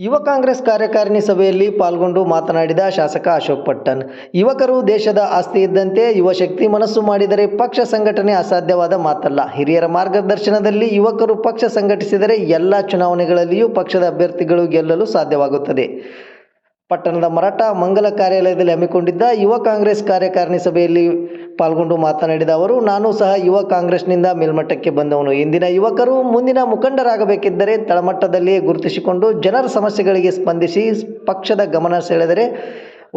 ಯುವ ಕಾಂಗ್ರೆಸ್ ಕಾರ್ಯಕಾರಿಣಿ ಸಭೆಯಲ್ಲಿ ಪಾಲ್ಗೊಂಡು ಮಾತನಾಡಿದ ಶಾಸಕ ಅಶೋಕ್ ಪಟ್ಟಣ್ ಯುವಕರು ದೇಶದ ಆಸ್ತಿ ಇದ್ದಂತೆ ಯುವಶಕ್ತಿ ಮನಸ್ಸು ಮಾಡಿದರೆ ಪಕ್ಷ ಸಂಘಟನೆ ಅಸಾಧ್ಯವಾದ ಮಾತಲ್ಲ. ಹಿರಿಯರ ಮಾರ್ಗದರ್ಶನದಲ್ಲಿ ಯುವಕರು ಪಕ್ಷ ಸಂಘಟಿಸಿದರೆ ಎಲ್ಲ ಚುನಾವಣೆಗಳಲ್ಲಿಯೂ ಪಕ್ಷದ ಅಭ್ಯರ್ಥಿಗಳು ಗೆಲ್ಲಲು ಸಾಧ್ಯವಾಗುತ್ತದೆ. ಪಟ್ಟಣದ ಮರಾಠ ಮಂಗಲ ಕಾರ್ಯಾಲಯದಲ್ಲಿ ಹಮ್ಮಿಕೊಂಡಿದ್ದ ಯುವ ಕಾಂಗ್ರೆಸ್ ಕಾರ್ಯಕಾರಿಣಿ ಸಭೆಯಲ್ಲಿ ಪಾಲ್ಗೊಂಡು ಮಾತನಾಡಿದ ಅವರು, ನಾನು ಸಹ ಯುವ ಕಾಂಗ್ರೆಸ್ನಿಂದ ಮೇಲ್ಮಟ್ಟಕ್ಕೆ ಬಂದವನು. ಇಂದಿನ ಯುವಕರು ಮುಂದಿನ ಮುಖಂಡರಾಗಬೇಕಿದ್ದರೆ ತಳಮಟ್ಟದಲ್ಲಿಯೇ ಗುರುತಿಸಿಕೊಂಡು ಜನರ ಸಮಸ್ಯೆಗಳಿಗೆ ಸ್ಪಂದಿಸಿ ಪಕ್ಷದ ಗಮನ ಸೆಳೆದರೆ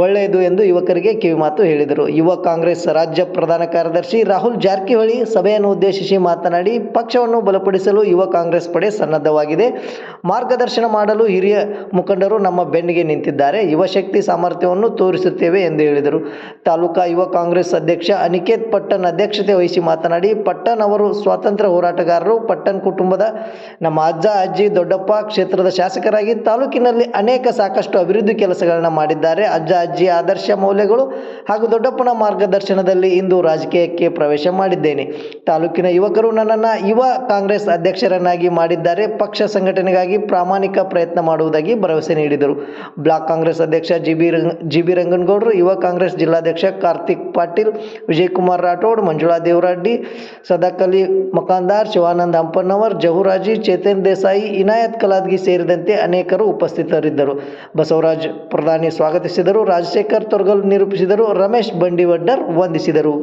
ಒಳ್ಳೆಯದು ಎಂದು ಯುವಕರಿಗೆ ಕಿವಿಮಾತು ಹೇಳಿದರು. ಯುವ ಕಾಂಗ್ರೆಸ್ ರಾಜ್ಯ ಪ್ರಧಾನ ಕಾರ್ಯದರ್ಶಿ ರಾಹುಲ್ ಜಾರಕಿಹೊಳಿ ಸಭೆಯನ್ನು ಉದ್ದೇಶಿಸಿ ಮಾತನಾಡಿ, ಪಕ್ಷವನ್ನು ಬಲಪಡಿಸಲು ಯುವ ಕಾಂಗ್ರೆಸ್ ಪಡೆ ಸನ್ನದ್ಧವಾಗಿದೆ. ಮಾರ್ಗದರ್ಶನ ಮಾಡಲು ಹಿರಿಯ ಮುಖಂಡರು ನಮ್ಮ ಬೆನ್ನಿಗೆ ನಿಂತಿದ್ದಾರೆ. ಯುವಶಕ್ತಿ ಸಾಮರ್ಥ್ಯವನ್ನು ತೋರಿಸುತ್ತೇವೆ ಎಂದು ಹೇಳಿದರು. ತಾಲೂಕಾ ಯುವ ಕಾಂಗ್ರೆಸ್ ಅಧ್ಯಕ್ಷ ಅನಿಕೇತ್ ಪಟ್ಟಣ್ ಅಧ್ಯಕ್ಷತೆ ವಹಿಸಿ ಮಾತನಾಡಿ ಪಟ್ಟಣ್ ಅವರು ಸ್ವಾತಂತ್ರ್ಯ ಹೋರಾಟಗಾರರು. ಪಟ್ಟಣ್ ಕುಟುಂಬದ ನಮ್ಮ ಅಜ್ಜ, ಅಜ್ಜಿ, ದೊಡ್ಡಪ್ಪ ಕ್ಷೇತ್ರದ ಶಾಸಕರಾಗಿ ತಾಲೂಕಿನಲ್ಲಿ ಅನೇಕ ಸಾಕಷ್ಟು ಅಭಿವೃದ್ಧಿ ಕೆಲಸಗಳನ್ನು ಮಾಡಿದ್ದಾರೆ. ಅಜ್ಜ ಅಜ್ಜಿ ಆದರ್ಶ ಮೌಲ್ಯಗಳು ಹಾಗೂ ದೊಡ್ಡಪ್ಪನ ಮಾರ್ಗದರ್ಶನದಲ್ಲಿ ಇಂದು ರಾಜಕೀಯಕ್ಕೆ ಪ್ರವೇಶ ಮಾಡಿದ್ದೇನೆ. ತಾಲೂಕಿನ ಯುವಕರು ನನ್ನನ್ನು ಯುವ ಕಾಂಗ್ರೆಸ್ ಅಧ್ಯಕ್ಷರನ್ನಾಗಿ ಮಾಡಿದ್ದಾರೆ. ಪಕ್ಷ ಸಂಘಟನೆಗಾಗಿ ಪ್ರಾಮಾಣಿಕ ಪ್ರಯತ್ನ ಮಾಡುವುದಾಗಿ ಭರವಸೆ ನೀಡಿದರು. ಬ್ಲಾಕ್ ಕಾಂಗ್ರೆಸ್ ಅಧ್ಯಕ್ಷ ಜಿ ಬಿ ರಂಗ್ ಯುವ ಕಾಂಗ್ರೆಸ್ ಜಿಲ್ಲಾಧ್ಯಕ್ಷ ಕಾರ್ತಿಕ್ ಪಾಟೀಲ್, ವಿಜಯಕುಮಾರ್ ರಾಠೋಡ್, ಮಂಜುಳಾ ದೇವರಡ್ಡಿ, ಸದಾಕಲಿ ಮಕಾಂದಾರ್, ಶಿವಾನಂದ ಹಂಪನ್ನವರ್ ಜಹುರಾಜಿ, ಚೇತನ್ ದೇಸಾಯಿ, ಇನಾಯತ್ ಕಲಾದ್ಗಿ ಸೇರಿದಂತೆ ಅನೇಕರು ಉಪಸ್ಥಿತರಿದ್ದರು. ಬಸವರಾಜ್ ಪ್ರಧಾನಿ ಸ್ವಾಗತಿಸಿದರು. ರಾಜಶೇಖರ್ ತೊರ್ಗಲ್ ನಿರೂಪಿಸಿದರು, ರಮೇಶ್ ಬಂಡಿವಡ್ಡರ್ ವಂದಿಸಿದರು.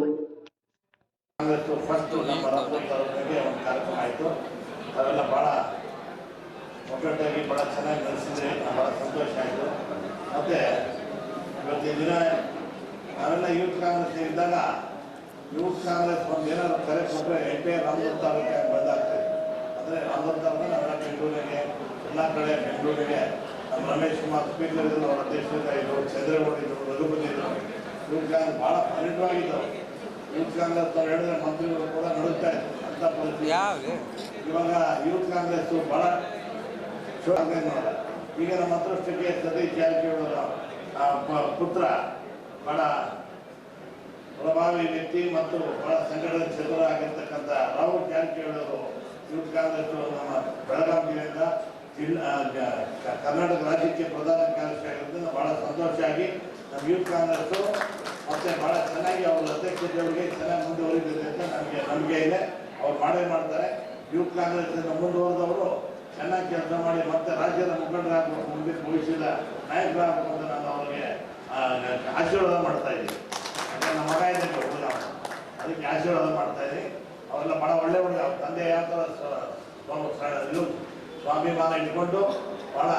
ಯೂತ್ ಕಾಂಗ್ರೆಸ್ ಒಂದು ಏನಾದ್ರು ಕರೆ ಕೊಟ್ಟರೆ ಎಂಟೈರ್ ರಾಮದುರ್ಗ ತಾಲೂಕಿಗೆ ಅಂದರೆ ರಾಮದುರ್ಗ ತಾಲೂಕು ಬೆಂಗಳೂರಿಗೆ, ಎಲ್ಲ ಕಡೆ ಬೆಂಗಳೂರಿಗೆ ರಮೇಶ್ ಕುಮಾರ್ ಸ್ಪೀಕರ್ ಇದ್ರು ಅವ್ರ ಅಧ್ಯಕ್ಷತೆ ಇದ್ರು ಚಂದ್ರಗೌಡ ಇದ್ರು ರಘುಪತಿ ಇದ್ರು ಯೂತ್ ಕಾಂಗ್ರೆಸ್ ಭಾಳ ಪರಿಣವಾಗಿದ್ದವು ಯೂತ್ ಕಾಂಗ್ರೆಸ್ ಅವ್ರು ಹೇಳಿದ್ರೆ ಮಂತ್ರಿಗಳು ಕೂಡ ನಡುತ್ತಾ ಇದ್ರು. ಅಂತ ಪರಿಸ್ಥಿತಿ. ಇವಾಗ ಯೂತ್ ಕಾಂಗ್ರೆಸ್ ಬಹಳ ನೋಡ ಈಗ ನಮ್ಮ ಅದೃಷ್ಟಕ್ಕೆ ಸತೀಶ್ ಜಾರಕಿಹೊಳಿ ಪುತ್ರ ಬಹಳ ಪ್ರಭಾವಿ ವ್ಯಕ್ತಿ ಮತ್ತು ಬಹಳ ಸಂಘಟನೆ ಚತುರ ಆಗಿರ್ತಕ್ಕಂಥ ರಾಹುಲ್ ಜಾರಕಿಹೊಳಿ ಅವರು ಯೂತ್ ಕಾಂಗ್ರೆಸ್ ನಮ್ಮ ಬೆಳಗಾವಿ ಜಿಲ್ಲೆಯಿಂದ ಜಿಲ್ಲಾ ಜ- ಕರ್ನಾಟಕ ರಾಜ್ಯಕ್ಕೆ ಪ್ರಧಾನ ಕಾರ್ಯದರ್ಶಿ ಆಗಿರೋದ್ರಿಂದ ಬಹಳ ಸಂತೋಷ ಆಗಿ ನಮ್ಮ ಯೂತ್ ಕಾಂಗ್ರೆಸ್ ಮತ್ತೆ ಬಹಳ ಚೆನ್ನಾಗಿ ಅವರ ಅಧ್ಯಕ್ಷತೆಯವರಿಗೆ ಚೆನ್ನಾಗಿ ಮುಂದುವರಿದಿದೆ ಅಂತ ನಮಗೆ ನಂಬಿಕೆ ಇದೆ. ಅವ್ರು ಮಾಡೇ ಮಾಡ್ತಾರೆ. ಯೂತ್ ಕಾಂಗ್ರೆಸ್ ಮುಂದುವರೆದವರು ಚೆನ್ನಾಗಿ ಕೆಲಸ ಮಾಡಿ ಮತ್ತೆ ರಾಜ್ಯದ ಮುಖಂಡರಾಗಬೇಕು, ಮುಂದೆ ಭವಿಷ್ಯದ ನಾಯಕರಾಗಬೇಕು ಅಂತ ನಾನು ಅವರಿಗೆ ಆಶೀರ್ವಾದ ಮಾಡ್ತಾ ಇದ್ದೀನಿ. ನಮ್ಮ ಮಗ ಇದೆ. ಅದಕ್ಕೆ ಆಶೀರ್ವಾದ ಮಾಡ್ತಾ ಇದ್ದೀನಿ. ಅವರೆಲ್ಲ ಬಹಳ ಒಳ್ಳೆ ಒಳ್ಳೆ ತಂದೆ ಯಾವ ಥರ ಸ್ವಾಭಿಮಾನ ಇಟ್ಕೊಂಡು ಬಹಳ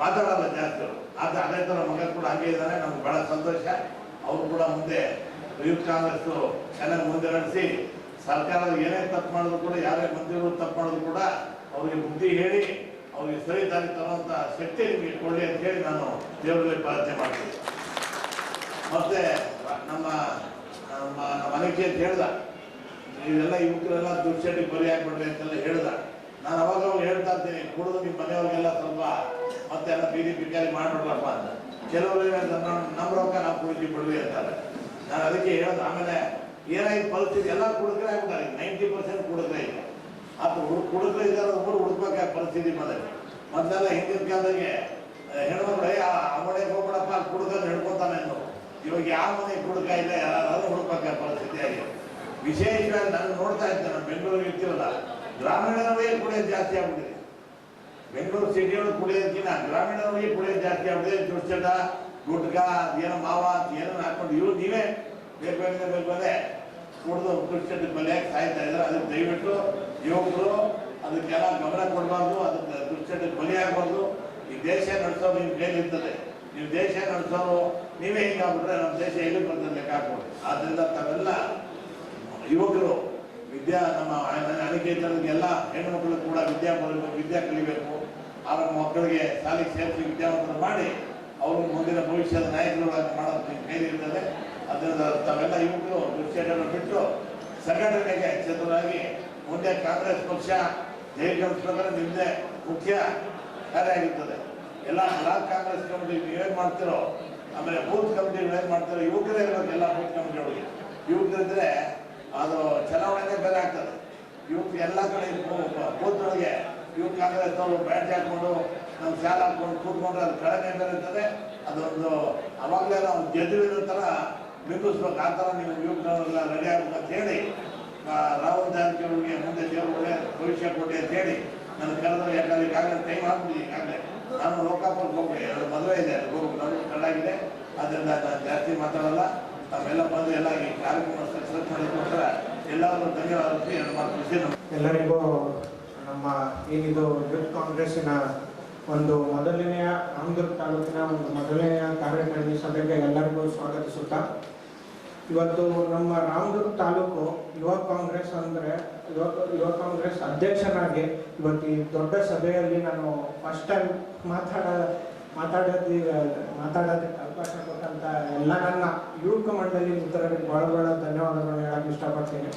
ಮಾತಾಡಲ್ಲ ಜಾಸ್ತಿ ಆತ ಅದೇ ಥರ ಮಗ ಕೂಡ ಹಂಗೆ ಇದ್ದಾನೆ ನಮ್ಗೆ ಬಹಳ ಸಂತೋಷ. ಅವರು ಕೂಡ ಮುಂದೆ ಯೂತ್ ಕಾಂಗ್ರೆಸ್ ಚೆನ್ನಾಗಿ ಮುಂದೆ ನಡೆಸಿ ಸರ್ಕಾರದ ಏನೇ ತಪ್ಪು ಮಾಡಿದ್ರು ಕೂಡ, ಯಾರೇ ಮಂತ್ರಿಗಳು ತಪ್ಪು ಮಾಡಿದ್ರು ಕೂಡ ಅವ್ರಿಗೆ ಬುದ್ಧಿ ಹೇಳಿ, ಅವ್ರಿಗೆ ಸರಿ ದಾರಿ ತರುವಂತ ಶಕ್ತಿ ನಿಮಗೆ ಕೊಡಲಿ ಅಂತ ಹೇಳಿ ನಾನು ದೇವರಲ್ಲಿ ಪ್ರಾರ್ಥನೆ ಮಾಡ್ತೀನಿ. ಮತ್ತೆ ನಮ್ಮ ನಮ್ಮ ನಮ್ಮ ಮನೆಗೆ ಅಂತ ಹೇಳ್ದ, ನೀವೆಲ್ಲ ಯುವಕರೆಲ್ಲ ದುಶ್ಚಟಿ ಬರಿ ಹಾಕ್ಬಿಡ್ರಿ ಅಂತೆಲ್ಲ ಹೇಳ್ದ. ನಾನು ಅವಾಗ ಹೇಳ್ತಾ ಇರ್ತೀನಿ ಕುಡಿದು ನಿಮ್ಮ ಮನೆಯವ್ರಿಗೆಲ್ಲ ಸ್ವಲ್ಪ ಮತ್ತೆ ಎಲ್ಲ ಬೀದಿ ಬಿಕಾರಿ ಮಾಡ್ಬಿಡ್ರಪ್ಪ ಅಂತ. ಕೆಲವರು ನಮ್ಮ ರೊಕ್ಕ ನಾವು ಕುಡಿದು ಬಿಡ್ರಿ ಅಂತಾರೆ. ನಾನು ಅದಕ್ಕೆ ಹೇಳೋದು, ಆಮೇಲೆ ಏನಾಯ್ತು ಪರಿಸ್ಥಿತಿ ಎಲ್ಲ ಕುಡಿದ್ರೆ ಆಗ್ಬಿಟ್ಟಾರೆ ನೈಂಟಿ ಪರ್ಸೆಂಟ್ ಕುಡಿದ್ರೆ ಈಗ. ಅದು ಕುಡಿದ್ರೆ ಇದ್ದಾರೆ ಊರು ಹುಡುಕ್ಬೇಕಾ ಪರಿಸ್ಥಿತಿ ಬಂದರೆ ಮೊದಲೆಲ್ಲ ಹಿಂದಿನ ಕಾಲದಾಗೆ ಹೆಣ್ಮಕ್ಳು ಆ ಮನೆಗೆ ಹೋಗ್ಬಿಡಪ್ಪ ಕುಡ್ಕೊಂಡು ಹಿಡ್ಕೊತಾನೆ ಅನ್ನೋ ಇವಾಗ ಯಾವ ಮನೆ ಕುಡ್ಕ ಇಲ್ಲ ಯಾರು ಹುಡುಕ್ಬೇಕಾ ಪರಿಸ್ಥಿತಿ ಆಗಿದೆ ವಿಶೇಷವಾಗಿ ನಾನು ನೋಡ್ತಾ ಇದ್ದೆ, ನಾನು ಬೆಂಗಳೂರಿಗೆ ಇರ್ತೀವಲ್ಲ ಗ್ರಾಮೀಣವೇ ಕುಡಿಯೋದು ಜಾಸ್ತಿ ಆಗ್ಬಿಟ್ಟಿದೆ. ಬೆಂಗಳೂರು ಸಿಟಿಯವರು ಕುಡಿಯೋದಕ್ಕಿಂತ ಗ್ರಾಮೀಣವರಿಗೆ ಕುಡಿಯೋದು ಜಾಸ್ತಿ ಆಗ್ಬಿಟ್ಟಿದೆ. ದುಶ್ಚಟ, ಗುಟ್ಕ, ಏನೋ ಮಾವ ಅಂತ ಏನೋ ಹಾಕೊಂಡು ಇವ್ರು ನೀವೇ ಬೇರೆ ಬೇರೆ ಕುಡಿದು ದುಶ್ಚಟಕ್ಕೆ ಬಲಿಯಾಗಿ ಸಾಯ್ತಾ ಇದ್ದಾರೆ. ಅದಕ್ಕೆ ದಯವಿಟ್ಟು ಯುವಕರು ಅದಕ್ಕೆಲ್ಲ ಗಮನ ಕೊಡಬಾರ್ದು. ಅದಕ್ಕೆ ದುಶ್ಚಟಕ್ಕೆ ಬಲಿಯಾಗಬಾರ್ದು. ಈ ದೇಶ ನಡೆಸೋದು ನಿಮ್ಮ ಕೈಲಿರ್ತದೆ. ನೀವು ದೇಶ ನಡೆಸೋರು ನೀವೇ ಹಿಂಗಾಗ್ಬಿಟ್ರೆ ನಮ್ಮ ದೇಶ ಎಲ್ಲಿ ಬರ್ತದೆ ಲೆಕ್ಕ ಹಾಕ್ಬೋದು. ಆದ್ರಿಂದ ತಾವೆಲ್ಲ ಯುವಕರು ವಿದ್ಯಾ ನಮ್ಮ ಎಲ್ಲ ಹೆಣ್ಣು ಮಕ್ಕಳು ಕೂಡ ವಿದ್ಯಾ ಬರಬೇಕು ವಿದ್ಯಾ ಕಲಿಬೇಕು. ಆಗ ಮಕ್ಕಳಿಗೆ ಶಾಲೆಗೆ ಸೇರಿಸಿ ವಿದ್ಯಾವಂತರು ಮಾಡಿ ಅವರು ಮುಂದಿನ ಭವಿಷ್ಯದ ನಾಯಕರುಗಳಾಗಿ ಮಾಡೋದು ಕೈಲಿ ಇರ್ತದೆ. ಅದರಿಂದ ತಾವೆಲ್ಲ ಯುವಕರು ದುಶ್ಚಟವನ್ನು ಬಿಟ್ಟು ಸಂಘಟನೆಗೆ ಚತುರಾಗಿ ಮುಂದೆ ಕಾಂಗ್ರೆಸ್ ಪಕ್ಷ ಜಯಗಳಿಸ್ಬೇಕಾದ್ರೆ ನಿಮ್ಮದೇ ಮುಖ್ಯ ಕಾರ್ಯ ಆಗಿರ್ತದೆ ಎಲ್ಲ ಬ್ಲಾಕ್ ಕಾಂಗ್ರೆಸ್ ಕಮಿಟಿ ನೀವೇನು ಮಾಡ್ತಿರೋ, ಆಮೇಲೆ ಬೂತ್ ಕಮಿಟಿ ಏನು ಮಾಡ್ತಿರೋ, ಯುವಕರೇ ಇರೋದು ಎಲ್ಲ ಬೂತ್ ಕಮಿಟಿಗಳಿಗೆ ಯುವಕರಿದ್ರೆ ಅದು ಚಲಾವಣೆ ಬೇರೆ ಆಗ್ತದೆ. ಇವತ್ತು ಎಲ್ಲ ಕಡೆ ಕೂತೊಳಗೆ ಯುವ ಕಾಂಗ್ರೆಸ್ ಅವರು ಬ್ಯಾಟ್ ಹಾಕೊಂಡು ನಮ್ಮ ಶಾಲೆ ಹಾಕೊಂಡು ಕೂತ್ಕೊಂಡ್ರೆ ಅದು ಕಡಿಮೆ ಬೇರೆ ಇರ್ತದೆ. ಅದೊಂದು ಅವಾಗಲೇ ನಾವು ಗೆದ್ದಿರೋ ಥರ ಬಿಂಬಿಸ್ಬೇಕು. ಆ ಥರ ನೀವು ಯುವಕರೆಲ್ಲ ರೆಡಿ ಆಗ್ಬೇಕು ಅಂತ ಹೇಳಿ ರಾಹುಲ್ ಜಾರಕಿಹೊಳಿಗೆ ಮುಂದೆ ದೇವರು ಒಳ್ಳೆ ಭವಿಷ್ಯ ಕೊಟ್ಟೆ ಅಂತ ಹೇಳಿ, ನನ್ನ ಕರೆದ್ರೆ ಯಾಕಂದ್ರೆ ಈಗಾಗಲೇ ಟೈಮ್ ಹಾಕಿ ಈಗಾಗಲೇ ನಾನು ಲೋಕಾಪುರಕ್ಕೆ ಹೋಗ್ಬೇಕು. ಎರಡು ಮದುವೆ ಇದೆ. ಅದು ಹೋಗ್ಬೇಕು. ನನಗೆ ಕಳ್ಳಾಗಿದೆ ಅದರಿಂದ ನಾನು ಜಾಸ್ತಿ ಮಾತಾಡಲ್ಲ. ತಾವೆಲ್ಲ ಬಂದು ಎಲ್ಲ ಈ ಕಾರ್ಯಕ್ರಮ ಸಕ್ಸಸ್ ಎಲ್ಲರಿಗೂ ಧನ್ಯವಾದ ಎಲ್ಲರಿಗೂ ನಮ್ಮ ಏನಿದು ಯೂತ್ ಕಾಂಗ್ರೆಸ್ಸಿನ ಒಂದು ಮೊದಲನೆಯ ರಾಮದುರ್ಗ ತಾಲೂಕಿನ ಒಂದು ಮೊದಲನೆಯ ಕಾರ್ಯಕಾರಿಣಿ ಸಭೆಗೆ ಎಲ್ಲರಿಗೂ ಸ್ವಾಗತಿಸುತ್ತಾ, ಇವತ್ತು ನಮ್ಮ ರಾಮದುರ್ಗ ತಾಲೂಕು ಯುವ ಕಾಂಗ್ರೆಸ್ ಅಂದರೆ ಯುವ ಯುವ ಕಾಂಗ್ರೆಸ್ ಅಧ್ಯಕ್ಷನಾಗಿ ಇವತ್ತು ಈ ದೊಡ್ಡ ಸಭೆಯಲ್ಲಿ ನಾನು ಫಸ್ಟ್ ಟೈಮ್ ಮಾತಾಡ ಮಾತಾಡೋದಿ ಮಾತಾಡೋದಕ್ಕೆ ಅವಕಾಶ ಕೊಟ್ಟಂತ ಎಲ್ಲ ನನ್ನ ಯುವಕ ಮಂಡಳಿ ಮಿತ್ರರಿಗೆ ಬಹಳ ಬಹಳ ಧನ್ಯವಾದಗಳನ್ನ ಹೇಳಕ್ಕೆ ಇಷ್ಟಪಡ್ತೀನಿ.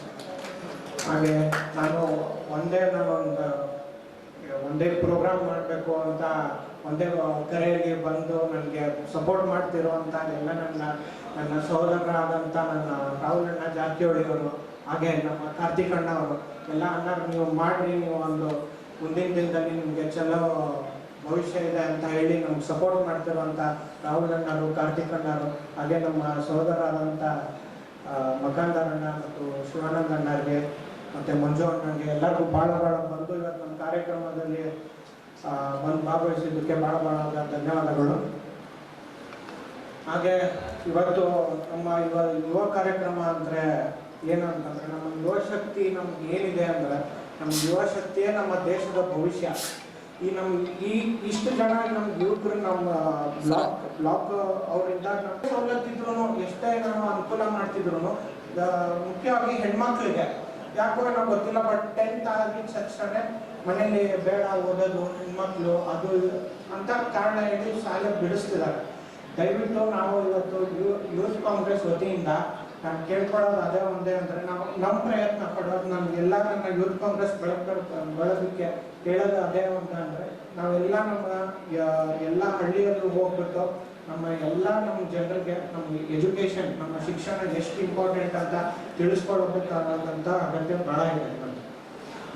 ಹಾಗೆ ನಾನು ಒಂದೇ ಒಂದು ಒಂದೇ ಪ್ರೋಗ್ರಾಮ್ ಮಾಡಬೇಕು ಅಂತ, ಒಂದೇ ಕರೆಯಲ್ಲಿ ಬಂದು ನನಗೆ ಸಪೋರ್ಟ್ ಮಾಡ್ತಿರುವಂಥ ಎಲ್ಲ ನನ್ನ ನನ್ನ ಸಹೋದರರಾದಂಥ ನನ್ನ ರಾಹುಲ್ ಅಣ್ಣ ಜಾರಕಿಹೊಳಿ ಅವರು ಹಾಗೆ ನಮ್ಮ ಕಾರ್ತಿಕ್ ಅಣ್ಣ ಅವರು ಎಲ್ಲ ಅಣ್ಣ ನೀವು ಮಾಡಿ ನೀವು ಒಂದು ಮುಂದಿನ ದಿನದಲ್ಲಿ ನಿಮಗೆ ಚಲೋ ಭವಿಷ್ಯ ಇದೆ ಅಂತ ಹೇಳಿ ನಮ್ಗೆ ಸಪೋರ್ಟ್ ಮಾಡ್ತಿರುವಂಥ ರಾಹುಲ್ ಅಣ್ಣರು, ಕಾರ್ತಿಕ್ ಅಣ್ಣರು, ಹಾಗೆ ನಮ್ಮ ಸಹೋದರರಾದಂಥ ಅಣ್ಣ ಮತ್ತು ಶಿವಾನಂದ ಅಣ್ಣರಿಗೆ ಮತ್ತು ಮಂಜು ಅಣ್ಣಗೆ ಎಲ್ಲರಿಗೂ ಭಾಳ ಭಾಳ ಬಂದು ಇವತ್ತು ನಮ್ಮ ಕಾರ್ಯಕ್ರಮದಲ್ಲಿ ಬಂದು ಭಾಗವಹಿಸಿದ್ದಕ್ಕೆ ಭಾಳ ಭಾಳ ಧನ್ಯವಾದಗಳು. ಹಾಗೆ ಇವತ್ತು ನಮ್ಮ ಯುವ ಯುವ ಕಾರ್ಯಕ್ರಮ ಅಂದರೆ ಅಂತಂದ್ರೆ ನಮ್ಮ ಯುವಶಕ್ತಿ ನಮ್ಗೆ ಏನಿದೆ ಅಂದ್ರೆ ನಮ್ಮ ಯುವ ಶಕ್ತಿಯೇ ನಮ್ಮ ದೇಶದ ಭವಿಷ್ಯ. ಈ ನಮ್ಮ ಈ ಇಷ್ಟು ಜನ ನಮ್ಮ ಯುವಕರು ನಮ್ಮ ಬ್ಲಾಕ್ ಬ್ಲಾಕ್ ಅವರಿಂದ ಸವಲತ್ತಿದ್ರು ಎಷ್ಟೇ ನಾನು ಅನುಕೂಲ ಮಾಡ್ತಿದ್ರು ಮುಖ್ಯವಾಗಿ ಹೆಣ್ಮಕ್ಳಿಗೆ. ಯಾಕೋ ನಾವು ಗೊತ್ತಿಲ್ಲ ಬಟ್ ಟೆಂತ್ ಆಗಿದ ತಕ್ಷಣ ಮನೇಲಿ ಬೇಡ ಓದೋದು ಹೆಣ್ಮಕ್ಳು ಅದು ಅಂತ ಕಾರಣ ಹೇಳಿ ಶಾಲೆ ಬಿಡಿಸ್ತಿದ್ದಾರೆ. ದಯವಿಟ್ಟು ನಾವು ಇವತ್ತು ಯೂತ್ ಕಾಂಗ್ರೆಸ್ ವತಿಯಿಂದ ನಾನು ಕೇಳ್ಕೊಳ್ಳೋದು ಅದೇ ಒಂದೇ ಅಂದರೆ ನಾವು ನಮ್ಮ ಪ್ರಯತ್ನ ಪಡೋದು ನಮಗೆಲ್ಲ ನನ್ನ ಯೂತ್ ಕಾಂಗ್ರೆಸ್ ಬೆಳಕ ಬೆಳೋದಕ್ಕೆ ಹೇಳೋದು ಅದೇ ಅಂತ ಅಂದರೆ ನಾವೆಲ್ಲ ನಮ್ಮ ಎಲ್ಲ ಹಳ್ಳಿಯಲ್ಲೂ ಹೋಗ್ಬಿಟ್ಟು ನಮ್ಮ ಎಲ್ಲ ನಮ್ಮ ಜನರಿಗೆ ನಮ್ಮ ಎಜುಕೇಷನ್ ನಮ್ಮ ಶಿಕ್ಷಣ ಎಷ್ಟು ಇಂಪಾರ್ಟೆಂಟ್ ಅಂತ ತಿಳಿಸ್ಕೊಡ್ಬೇಕಾದಂಥ ಅಗತ್ಯ ಭಾಳ ಇದೆ.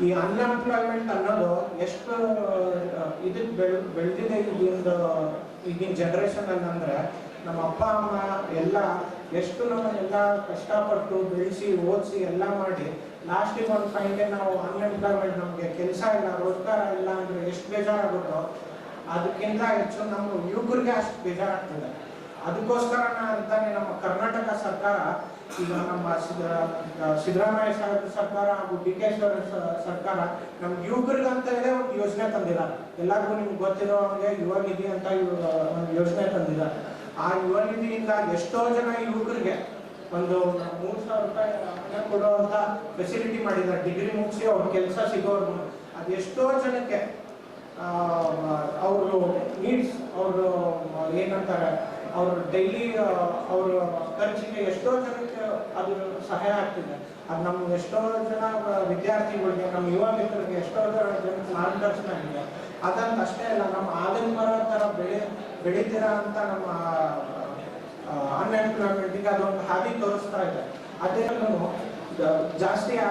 ಈ ಅನ್ಎಂಪ್ಲಾಯ್ಮೆಂಟ್ ಅನ್ನೋದು ಎಷ್ಟು ಇದಕ್ಕೆ ಬೆಳ್, ಬೆಳೆದಿದೆ ಈಗಿಂದ ಈಗಿನ ಜನ್ರೇಷನ್ ಅಂದ್ರೆ ನಮ್ಮ ಅಪ್ಪ, ಅಮ್ಮ ಎಲ್ಲ ಎಷ್ಟು ನಮ್ಮ ಎಲ್ಲ ಕಷ್ಟಪಟ್ಟು ಬೆಳೆಸಿ, ಓದಿಸಿ ಎಲ್ಲ ಮಾಡಿ ಲಾಸ್ಟಿಗೆ ಒಂದು ಫೈನ್ಗೆ ನಾವು ಅನ್ಎಂಪ್ಲಾಯ್ಮೆಂಟ್ ನಮಗೆ ಕೆಲಸ ಇಲ್ಲ, ರೋಜ್ಗಾರ ಇಲ್ಲ ಅಂದರೆ ಎಷ್ಟು ಬೇಜಾರಾಗುತ್ತೋ, ಅದಕ್ಕಿಂತ ಹೆಚ್ಚು ನಮ್ಮ ಯುವಕರಿಗೆ ಅಷ್ಟು ಬೇಜಾರಾಗ್ತದೆ. ಅದಕ್ಕೋಸ್ಕರ ಅಂತಾನೆ ನಮ್ಮ ಕರ್ನಾಟಕ ಸರ್ಕಾರ, ಈಗ ನಮ್ಮ ಸಿದ್ದ- ಸಿದ್ದರಾಮಯ್ಯ ಸಾಹೇಬ್ರ ಸರ್ಕಾರ ಹಾಗೂ ಡಿ ಕೆ ಸರ್ಕಾರ ನಮ್ಮ ಯುವಕರಿಗಂತ ಹೇಳಿ ಒಂದು ಯೋಜನೆ ತಂದಿಲ್ಲ ಎಲ್ಲರಿಗೂ ನಿಮ್ಗೆ ಗೊತ್ತಿರೋ ಹಂಗೆ ಯುವ ನಿಧಿ ಅಂತ ಒಂದು ಯೋಜನೆ ತಂದಿದ್ದಾರೆ. ಆ ಯುವ ನಿಧಿಯಿಂದ ಎಷ್ಟೋ ಜನ ಯುವಕರಿಗೆ ಒಂದು ಮೂರು ಸಾವಿರ ರೂಪಾಯಿ ಹಣ ಕೊಡುವಂತ ಫೆಸಿಲಿಟಿ ಮಾಡಿದ್ದಾರೆ. ಡಿಗ್ರಿ ಮುಗಿಸಿ ಅವ್ರ ಕೆಲಸ ಸಿಗೋರ್ಗು ಅದು ಎಷ್ಟೋ ಜನಕ್ಕೆ ಅವರು ನೀಡ್ಸ್ ಅವರು ಏನಂತಾರೆ ಅವ್ರ ಡೈಲಿ ಅವ್ರ ಖರ್ಚಿಗೆ ಎಷ್ಟೋ ಜನಕ್ಕೆ ಅದು ಸಹಾಯ ಆಗ್ತಿದೆ. ಅದು ನಮ್ಮ ಎಷ್ಟೋ ಜನ ವಿದ್ಯಾರ್ಥಿಗಳಿಗೆ ನಮ್ಮ ಯುವ ಮಿತ್ರರಿಗೆ ಎಷ್ಟೋ ಜನ ಮಾರ್ಗದರ್ಶನ ಆಗಿದೆ ಅದಂತ ಅಷ್ಟೇ ಅಲ್ಲ, ನಮ್ಮ ಬೆಳೆ ಬೆಳೀತೀರಾ ಅಂತ ನಮ್ಮ ಅನ್ಎಂಪ್ಲಾಯ್ಮೆಂಟಿಗೆ ಅದೊಂದು ಹಾದಿ ತೋರಿಸ್ತಾ ಇದೆ. ಅದೇ ಜಾಸ್ತಿ ಆ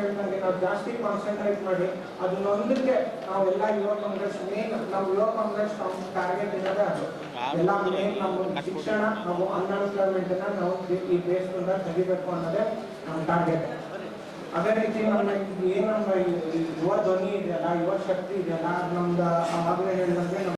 ಹೇಳ್ದಂಗೆ ನಾವು ಜಾಸ್ತಿ ಕಾನ್ಸಂಟ್ರೇಟ್ ಮಾಡಿ ಅದನ್ನೊಂದಕ್ಕೆ ನಾವೆಲ್ಲ ಯುವ ಕಾಂಗ್ರೆಸ್ ಮೇನ್ ನಮ್ಮ ಯುವ ಕಾಂಗ್ರೆಸ್ ಟಾರ್ಗೆಟ್ ಇರೋದೇ ಅದು. ಎಲ್ಲ ಮೇನ್ ನಮ್ಮ ಶಿಕ್ಷಣ ನಾವು ಅನ್ಎಂಪ್ಲಾಯ್ಮೆಂಟ್ ನಾವು ಈ ದೇಶದಿಂದ ತೆಗಿಬೇಕು ಅನ್ನೋದೇ ನಮ್ಮ ಟಾರ್ಗೆಟ್ ಅದೇ ರೀತಿ ನಮ್ಮ ಏನು ಯುವ ಧ್ವನಿ ಇದೆಯಲ್ಲ, ಯುವ ಶಕ್ತಿ ಇದೆಯಲ್ಲ, ನಮ್ದು ಆವಾಗಲೇ ಹೇಳಿದಂಗೆ